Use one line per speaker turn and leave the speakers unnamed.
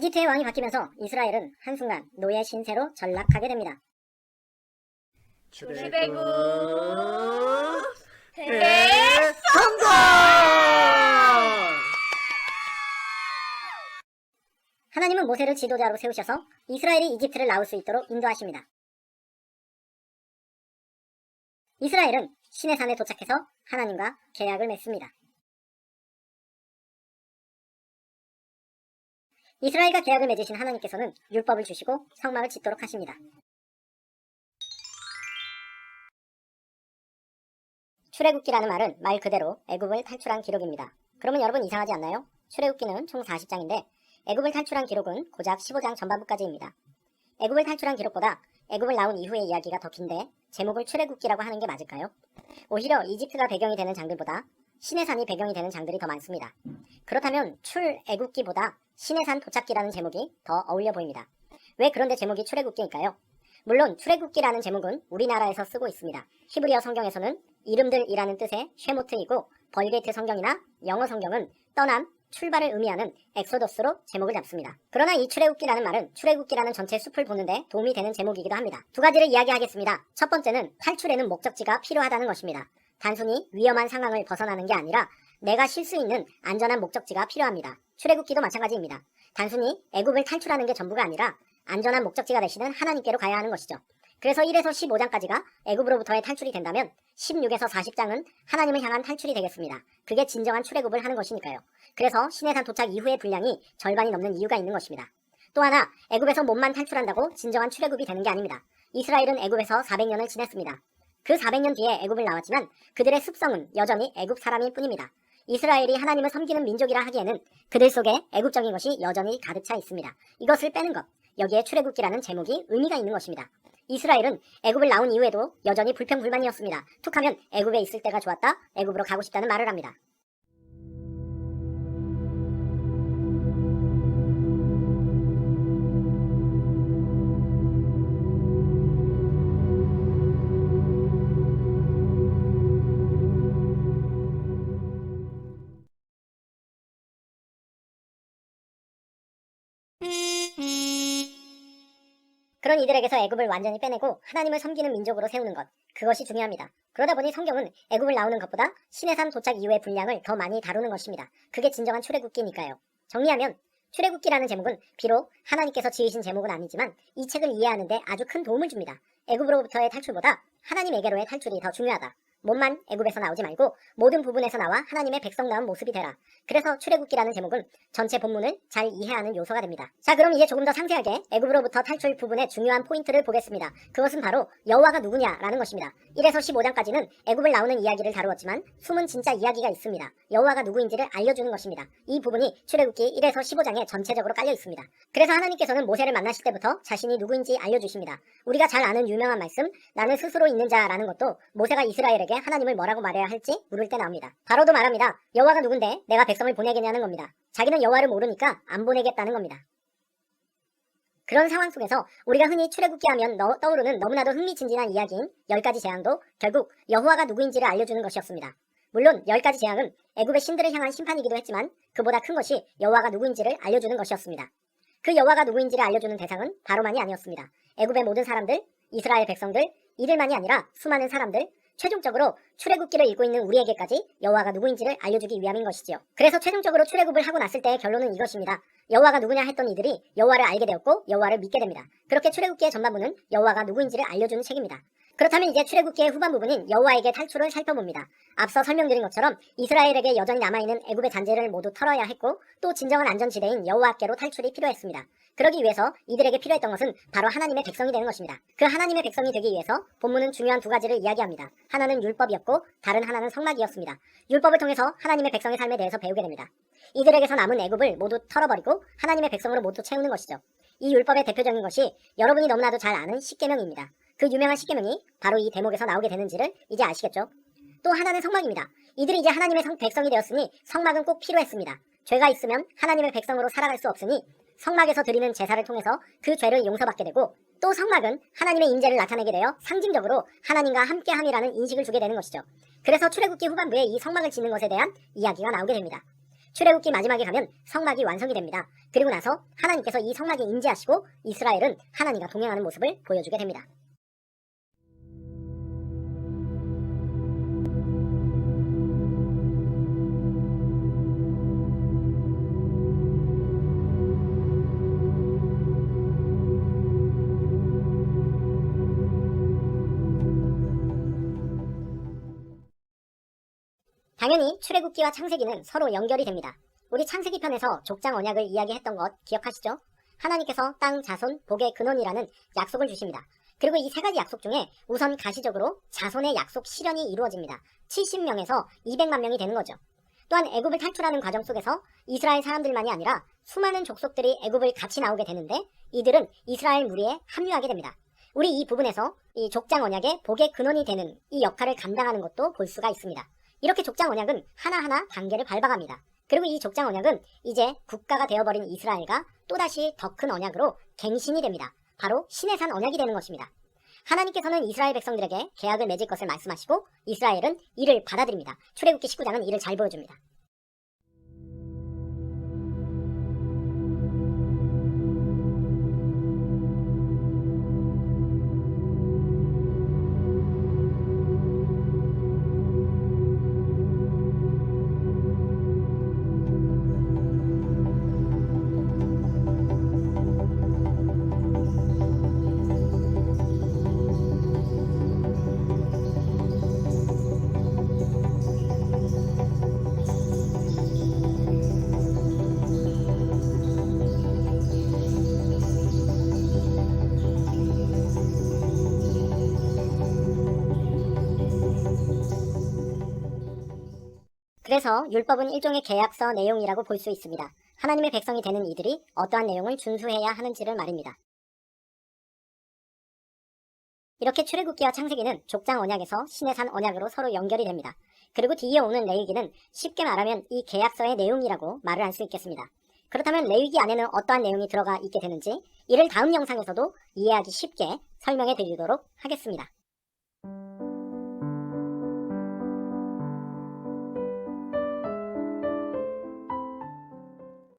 이집트의 왕이 바뀌면서 이스라엘은 한순간 노예 신세로 전락하게 됩니다.
출애굽
대성공!
하나님은 모세를 지도자로 세우셔서 이스라엘이 이집트를 나올 수 있도록 인도하십니다. 이스라엘은 시내산에 도착해서 하나님과 계약을 맺습니다. 이스라엘과 계약을 맺으신 하나님께서는 율법을 주시고 성막을 짓도록 하십니다. 출애굽기라는 말은 말 그대로 애굽을 탈출한 기록입니다. 그러면 여러분 이상하지 않나요? 출애굽기는 총 40장인데 애굽을 탈출한 기록은 고작 15장 전반부까지입니다. 애굽을 탈출한 기록보다 애굽을 나온 이후의 이야기가 더 긴데 제목을 출애굽기라고 하는 게 맞을까요? 오히려 이집트가 배경이 되는 장들보다 시내산이 배경이 되는 장들이 더 많습니다. 그렇다면 출애굽기보다 시내산 도착기라는 제목이 더 어울려 보입니다. 왜 그런데 제목이 출애굽기일까요? 물론 출애굽기라는 제목은 우리나라에서 쓰고 있습니다. 히브리어 성경에서는 이름들이라는 뜻의 쉐모트이고 벌게이트 성경이나 영어 성경은 떠남, 출발을 의미하는 엑소더스로 제목을 잡습니다. 그러나 이 출애굽기라는 말은 출애굽기라는 전체 숲을 보는데 도움이 되는 제목이기도 합니다. 두 가지를 이야기하겠습니다. 첫 번째는 탈출에는 목적지가 필요하다는 것입니다. 단순히 위험한 상황을 벗어나는 게 아니라 내가 쉴 수 있는 안전한 목적지가 필요합니다. 출애굽기도 마찬가지입니다. 단순히 애굽을 탈출하는 게 전부가 아니라 안전한 목적지가 되시는 하나님께로 가야 하는 것이죠. 그래서 1에서 15장까지가 애굽으로부터의 탈출이 된다면 16에서 40장은 하나님을 향한 탈출이 되겠습니다. 그게 진정한 출애굽을 하는 것이니까요. 그래서 시내산 도착 이후의 분량이 절반이 넘는 이유가 있는 것입니다. 또 하나 애굽에서 몸만 탈출한다고 진정한 출애굽이 되는 게 아닙니다. 이스라엘은 애굽에서 400년을 지냈습니다. 그 400년 뒤에 애굽을 나왔지만 그들의 습성은 여전히 애굽 사람일 뿐입니다. 이스라엘이 하나님을 섬기는 민족이라 하기에는 그들 속에 애굽적인 것이 여전히 가득 차 있습니다. 이것을 빼는 것, 여기에 출애굽기라는 제목이 의미가 있는 것입니다. 이스라엘은 애굽을 나온 이후에도 여전히 불평불만이었습니다. 툭하면 애굽에 있을 때가 좋았다, 애굽으로 가고 싶다는 말을 합니다. 그런 이들에게서 애굽을 완전히 빼내고 하나님을 섬기는 민족으로 세우는 것 그것이 중요합니다. 그러다 보니 성경은 애굽을 나오는 것보다 시내산 도착 이후의 분량을 더 많이 다루는 것입니다. 그게 진정한 출애굽기니까요. 정리하면 출애굽기라는 제목은 비록 하나님께서 지으신 제목은 아니지만 이 책을 이해하는데 아주 큰 도움을 줍니다. 애굽으로부터의 탈출보다 하나님에게로의 탈출이 더 중요하다. 몸만 애굽에서 나오지 말고 모든 부분에서 나와 하나님의 백성다운 모습이 되라. 그래서 출애굽기라는 제목은 전체 본문을 잘 이해하는 요소가 됩니다. 자, 그럼 이제 조금 더 상세하게 애굽으로부터 탈출 부분의 중요한 포인트를 보겠습니다. 그것은 바로 여호와가 누구냐라는 것입니다. 1에서 15장까지는 애굽을 나오는 이야기를 다루었지만 숨은 진짜 이야기가 있습니다. 여호와가 누구인지를 알려주는 것입니다. 이 부분이 출애굽기 1에서 15장에 전체적으로 깔려 있습니다. 그래서 하나님께서는 모세를 만나실 때부터 자신이 누구인지 알려주십니다. 우리가 잘 아는 유명한 말씀 나는 스스로 있는 자라는 것도 모세가 이스라엘 에게 하나님을 뭐라고 말해야 할지 물을 때 나옵니다. 바로도 말합니다. 여호와가 누군데 내가 백성을 보내겠냐는 겁니다. 자기는 여호와를 모르니까 안 보내겠다는 겁니다. 그런 상황 속에서 우리가 흔히 출애굽기 하면 너- 떠오르는 너무나도 흥미진진한 이야기인 10가지 재앙도 결국 여호와가 누구인지를 알려주는 것이었습니다. 물론 10가지 재앙은 애굽의 신들을 향한 심판이기도 했지만 그보다 큰 것이 여호와가 누구인지를 알려주는 것이었습니다. 그 여호와가 누구인지를 알려주는 대상은 바로만이 아니었습니다. 애굽의 모든 사람들, 이스라엘 백성들, 이들만이 아니라 수많은 사람들, 최종적으로 출애굽기를 읽고 있는 우리에게까지 여호와가 누구인지를 알려주기 위함인 것이지요. 그래서 최종적으로 출애굽을 하고 났을 때의 결론은 이것입니다. 여호와가 누구냐 했던 이들이 여호와를 알게 되었고 여호와를 믿게 됩니다. 그렇게 출애굽기의 전반부는 여호와가 누구인지를 알려주는 책입니다. 그렇다면 이제 출애굽기의 후반 부분인 여호와에게 탈출을 살펴봅니다. 앞서 설명드린 것처럼 이스라엘에게 여전히 남아있는 애굽의 잔재를 모두 털어야 했고 또 진정한 안전지대인 여호와께로 탈출이 필요했습니다. 그러기 위해서 이들에게 필요했던 것은 바로 하나님의 백성이 되는 것입니다. 그 하나님의 백성이 되기 위해서 본문은 중요한 두 가지를 이야기합니다. 하나는 율법이었고 다른 하나는 성막이었습니다. 율법을 통해서 하나님의 백성의 삶에 대해서 배우게 됩니다. 이들에게서 남은 애굽을 모두 털어버리고 하나님의 백성으로 모두 채우는 것이죠. 이 율법의 대표적인 것이 여러분이 너무나도 잘 아는 십계명입니다. 그 유명한 십계명이 바로 이 대목에서 나오게 되는지를 이제 아시겠죠? 또 하나는 성막입니다. 이들이 이제 하나님의 성, 백성이 되었으니 성막은 꼭 필요했습니다. 죄가 있으면 하나님의 백성으로 살아갈 수 없으니 성막에서 드리는 제사를 통해서 그 죄를 용서받게 되고 또 성막은 하나님의 임재를 나타내게 되어 상징적으로 하나님과 함께함이라는 인식을 주게 되는 것이죠. 그래서 출애굽기 후반부에 이 성막을 짓는 것에 대한 이야기가 나오게 됩니다. 출애굽기 마지막에 가면 성막이 완성이 됩니다. 그리고 나서 하나님께서 이 성막에 임재하시고 이스라엘은 하나님과 동행하는 모습을 보여주게 됩니다. 당연히 출애굽기와 창세기는 서로 연결이 됩니다. 우리 창세기 편에서 족장 언약을 이야기했던 것 기억하시죠? 하나님께서 땅, 자손, 복의 근원이라는 약속을 주십니다. 그리고 이 세 가지 약속 중에 우선 가시적으로 자손의 약속 실현이 이루어집니다. 70명에서 200만 명이 되는 거죠. 또한 애굽을 탈출하는 과정 속에서 이스라엘 사람들만이 아니라 수많은 족속들이 애굽을 같이 나오게 되는데 이들은 이스라엘 무리에 합류하게 됩니다. 우리 이 부분에서 이 족장 언약의 복의 근원이 되는 이 역할을 감당하는 것도 볼 수가 있습니다. 이렇게 족장 언약은 하나하나 단계를 밟아갑니다. 그리고 이 족장 언약은 이제 국가가 되어버린 이스라엘과 또다시 더 큰 언약으로 갱신이 됩니다. 바로 신의 산 언약이 되는 것입니다. 하나님께서는 이스라엘 백성들에게 계약을 맺을 것을 말씀하시고 이스라엘은 이를 받아들입니다. 출애굽기 19장은 이를 잘 보여줍니다. 그래서 율법은 일종의 계약서 내용이라고 볼 수 있습니다. 하나님의 백성이 되는 이들이 어떠한 내용을 준수해야 하는지를 말입니다. 이렇게 출애굽기와 창세기는 족장 언약에서 신의 산 언약으로 서로 연결이 됩니다. 그리고 뒤에 오는 레위기는 쉽게 말하면 이 계약서의 내용이라고 말을 할 수 있겠습니다. 그렇다면 레위기 안에는 어떠한 내용이 들어가 있게 되는지 이를 다음 영상에서도 이해하기 쉽게 설명해 드리도록 하겠습니다.